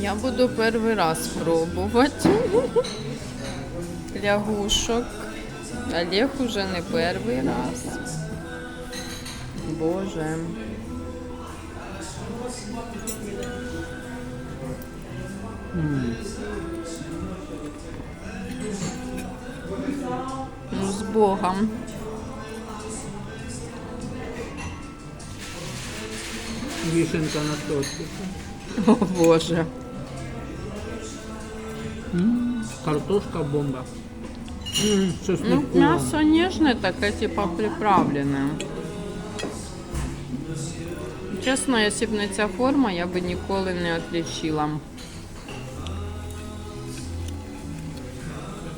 Я буду перший раз пробувати лягушок. Олег уже не перший раз. Боже. Ну, з Богом. Вишенка на торті. О Боже. М, Картошка бомба. М, Ну, м'ясо ніжне, таке, типа приправлене. Чесно, якщо б не ця форма, я б ніколи не відлічила.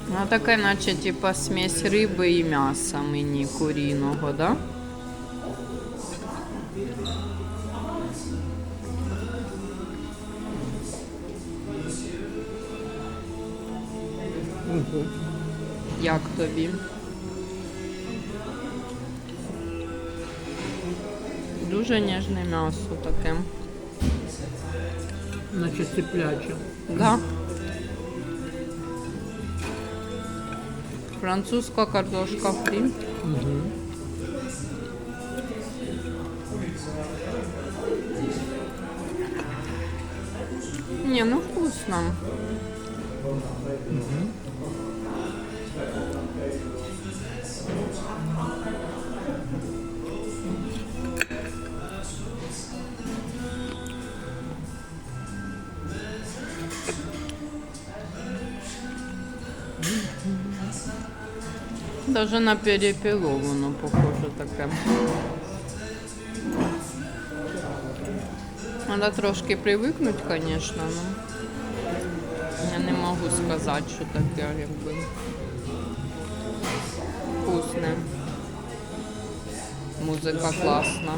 Вона таке, наче типа смесь риби і м'яса мені куріного, да? Ого. Як тобі? Дуже ніжне м'ясо таке. Наче цепляче. Да. Французька картошка фрі. Угу. Не, ну вкусно. Даже на перепело воно похоже таке. Треба трошки звісно, але я не можу сказати, що таке якби вкусне. Музика класна.